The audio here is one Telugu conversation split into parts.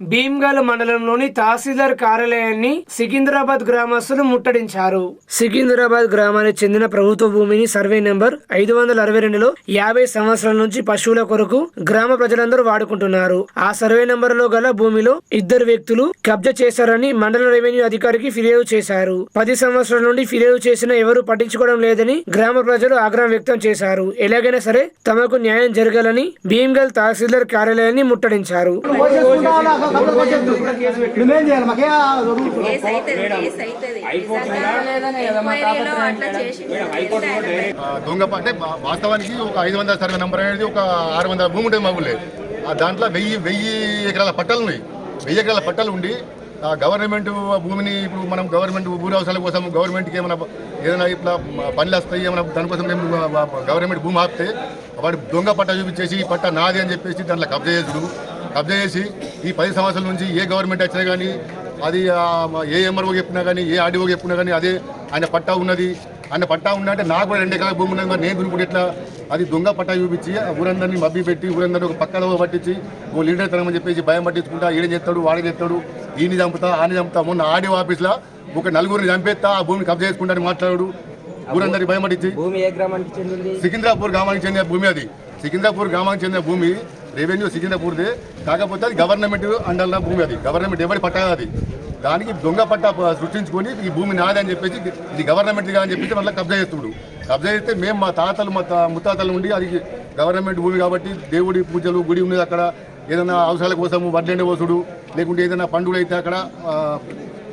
భీమ్గల్ మండలంలోని తహసీల్దార్ కార్యాలయాన్ని సికింద్రాబాద్ గ్రామస్తులు ముట్టడించారు. సికింద్రాబాద్ గ్రామానికి చెందిన ప్రభుత్వ భూమిని సర్వే నెంబర్ ఐదు వందల అరవై రెండులో యాభై సంవత్సరాల నుంచి పశువుల కొరకు గ్రామ ప్రజలందరూ వాడుకుంటున్నారు. ఆ సర్వే నెంబర్లో గల భూమిలో ఇద్దరు వ్యక్తులు కబ్జా చేశారని మండల రెవెన్యూ అధికారికి ఫిర్యాదు చేశారు. పది సంవత్సరాల నుండి ఫిర్యాదు చేసినా ఎవరూ పట్టించుకోవడం లేదని గ్రామ ప్రజలు ఆగ్రహం వ్యక్తం చేశారు. ఎలాగైనా సరే తమకు న్యాయం జరగాలని భీమ్గల్ తహసీల్దార్ కార్యాలయాన్ని ముట్టడించారు. మేమేం చేయాలి మాకే దొంగ అంటే వాస్తవానికి ఒక ఐదు వందల సర్వే నెంబర్ అనేది ఒక ఆరు వందల భూమి ఉంటుంది మా ఊళ్ళో ఆ దాంట్లో వెయ్యి వెయ్యి ఎకరాల పట్టాలు ఉన్నాయి వెయ్యి ఎకరాల పట్టాలు ఉండి ఆ గవర్నమెంట్ భూమిని ఇప్పుడు మనం గవర్నమెంట్ భూ అవసరాల కోసం గవర్నమెంట్కి ఏమైనా ఏదైనా ఇట్లా పనులు వస్తాయి ఏమైనా దానికోసం మేము గవర్నమెంట్ భూమి ఆపితే వాడు దొంగ పట్ట చూపించేసి ఈ పట్ట నాది అని చెప్పేసి దాంట్లో కబ్జా చేసుడు కబ్జా చేసి ఈ పది సంవత్సరాల నుంచి ఏ గవర్నమెంట్ వచ్చినా కానీ అది ఏ ఎంఆర్ఓ చెప్పినా కానీ ఏ ఆర్డీఓ చెప్పినా కానీ అదే ఆయన పట్టా ఉన్నది. ఆయన పట్టా ఉన్నదంటే నాకు కూడా రెండు ఎకరాల భూమి ఉన్నది. నేను దున్నుకుంటే ఎట్లా అది దొంగ పట్టా చూపించి ఊరందరినీ మబ్బి పెట్టి ఊరందరినీ ఒక పక్కన పట్టించి ఓ లీడర్ తనమని చెప్పేసి భయం పట్టించుకుంటా ఈయన చేస్తాడు వాడే చేస్తాడు ఈయన చంపుతా ఆని చంపుతా మొన్న ఆర్డీఓ ఆఫీస్లో ఒక నలుగురిని చంపేస్తా ఆ భూమిని కబ్జా చేసుకుంటాను మాట్లాడు ఊరందరినీ భయం పట్టించి. సికింద్రాపూర్ గ్రామానికి చెందిన భూమి అది. సికింద్రాపూర్ గ్రామానికి చెందిన భూమి రెవెన్యూ సికింద్రాపూర్దే కాకపోతే అది గవర్నమెంట్ అండర్ల భూమి అది. గవర్నమెంట్ ఎవరి పట్టా అది. దానికి దొంగ పట్ట సృష్టించుకొని ఈ భూమి నాది అని చెప్పేసి ఇది గవర్నమెంట్ అని చెప్పేసి మళ్ళీ కబ్జా చేస్తుడు. కబ్జా చేస్తే మేము మా తాతలు మా ముత్తాతలు ఉండి అది గవర్నమెంట్ భూమి కాబట్టి దేవుడి పూజలు గుడి ఉన్నది అక్కడ. ఏదైనా అవసరాల కోసం వడ్లెండ పోసుడు లేకుంటే ఏదైనా పండుగలు అయితే అక్కడ ఆ,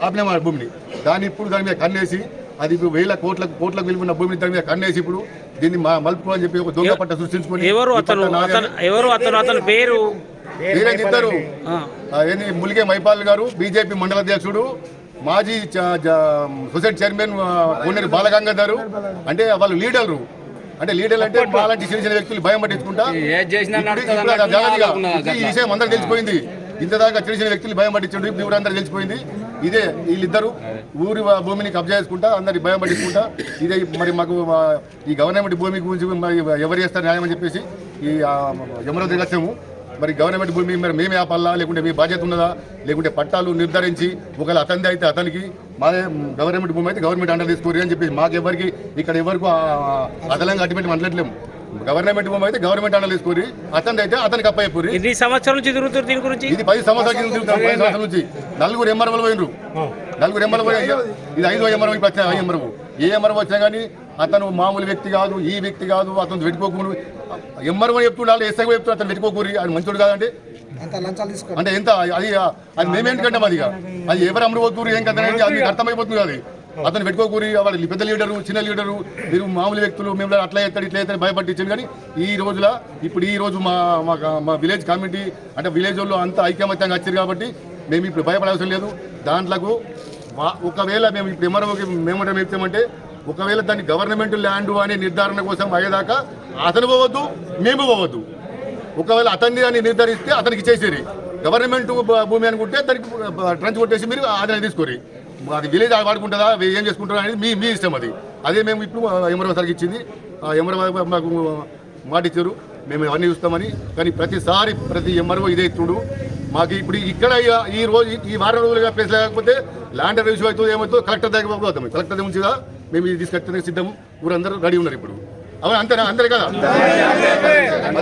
ఆపినాం ఆ భూమిని. దాన్ని ఇప్పుడు దాని మీద కన్నేసి అది వేల కోట్లకు కోట్లకు విలువన్న భూమిని దాని మీద కన్నేసి ఇప్పుడు దీన్ని మలుపు అని చెప్పి ఒక దొంగ పట్ట సృష్టించుకొని ఎవరు అతను? ఎవరు అతను? అతని పేరు? ఇద్దరు? ఏంది? ములిగే మైపాల్ గారు బీజేపీ మండల అధ్యక్షుడు మాజీ సొసైటీ చైర్మన్ కోనేరు బాలగంగాధరు అంటే వాళ్ళు లీడర్లు. అంటే లీడర్లు అంటే మాలాంటి చిన్న చిన్న వ్యక్తులు భయం పట్టించుకుంటా. ఈ విషయం అందరికి తెలిసిపోయింది. ఇంత దాకా చిన్న చిన్న వ్యక్తులు భయం పట్టించండి ఇప్పుడు అందరికి తెలిసిపోయింది. ఇదే వీళ్ళిద్దరు ఊరి భూమిని కబ్జా చేసుకుంటా అందరికి భయం పట్టించుకుంటా. ఇదే మరి మాకు ఈ గవర్నమెంట్ భూమి గురించి ఎవరు చేస్తారు న్యాయం అని చెప్పేసి ఈ యమరాజు లక్ష్యము మరి గవర్నమెంట్ భూమి మరి మేమే ఆపాలా లేకుంటే మీ బాధ్యత ఉన్నదా లేకుంటే పట్టాలు నిర్ధారించి ఒకవేళ అతనిది అయితే అతనికి మాదే గవర్నమెంట్ భూమి అయితే గవర్నమెంట్ అండర్ తీసుకోరు అని చెప్పి మాకు ఎవరికి ఇక్కడ ఎవరికి అదనంగా అడ్డుపెట్టి మనట్లేము గవర్నమెంట్ భూమి అయితే గవర్నమెంట్ అండర్ తీసుకోరి అతనిది అయితే అతనికి అప్పయ్యపూరి. ఎన్ని సంవత్సరాల నుంచి తిరుగుతారు దీని గురించి? ఇది పది సంవత్సరాల తిరుగుతాం, పది సంవత్సరాల నుంచి. నలుగురు ఎంఆర్ఓలు పోయినరు. నలుగురు ఎంఆర్ఓ ఇది ఐదో ఎంఆర్ఓ వచ్చిన ఎంఆర్ఓ. ఏ ఎంఆర్ఓ వచ్చినా కానీ అతను మామూలు వ్యక్తి కాదు ఈ వ్యక్తి కాదు అతను వెతుకోకూరు ఎంఆర్ఓ చెప్తున్నాడు ఎస్ఐ చెప్తున్నాడు అతను వెతుకోకూరి అది మంచోడు కాదంటే. అంత లంచాలు తీసుకో అంటే ఎంత? అది అది మేమేంటంటాం అది ఇక. అది ఎవరు అమ్ముడు పోతున్నారు ఏం కదా అది అర్థమైపోతుంది అది. అతను పెట్టుకోకూరి వాళ్ళు పెద్ద లీడరు చిన్న లీడరు మీరు మామూలు వ్యక్తులు మేము అట్లా ఎత్తాడు ఇట్లా ఎత్తాడు భయపట్టించాను కానీ ఈ రోజుల ఇప్పుడు ఈ రోజు మా మా విలేజ్ కమిటీ అంటే విలేజ్ వాళ్ళు అంతా ఐక్యమత్యంగా వచ్చారు కాబట్టి మేము ఇప్పుడు భయపడాల్సిన లేదు. దాంట్లకు ఒకవేళ మేము ఇప్పుడు ఎంఆర్ఓకి మేము చెప్తామంటే ఒకవేళ దాన్ని గవర్నమెంట్ ల్యాండ్ అనే నిర్ధారణ కోసం అయ్యేదాకా అతను పోవద్దు మేము పోవద్దు. ఒకవేళ అతన్ని అని నిర్ధారిస్తే అతనికి చేసేది. గవర్నమెంట్ భూమి అనుకుంటే దానికి ట్రంచ్ కొట్టేసి మీరు ఆదాయం తీసుకోరి అది విలేజ్ వాడుకుంటుందా? ఏం చేసుకుంటారా అనేది మీ మీ ఇష్టం అది. అదే మేము ఇప్పుడు ఎమరవ సార్కి ఇచ్చింది. ఆ మాకు మాట ఇచ్చారు. మేము అవన్నీ చూస్తామని. కానీ ప్రతిసారి ప్రతి ఎంఆర్ఓ ఇదే ఇస్తుడు. మాకు ఇప్పుడు ఇక్కడ ఇక ఈ రోజు ఈ వారం రోజులుగా ప్లేస్ లేకపోతే ల్యాండ్ రివ్యూ అవుతుంది ఏమవుతుందో కలెక్టర్ దగ్గర పోతాం. కలెక్టర్ దగ్గర ఉంచిగా మేము ఇది తీసుకొచ్చే సిద్ధం. ఊరందరూ రెడీ ఉన్నారు ఇప్పుడు. అవును? అంతేనా? అందరే కదా?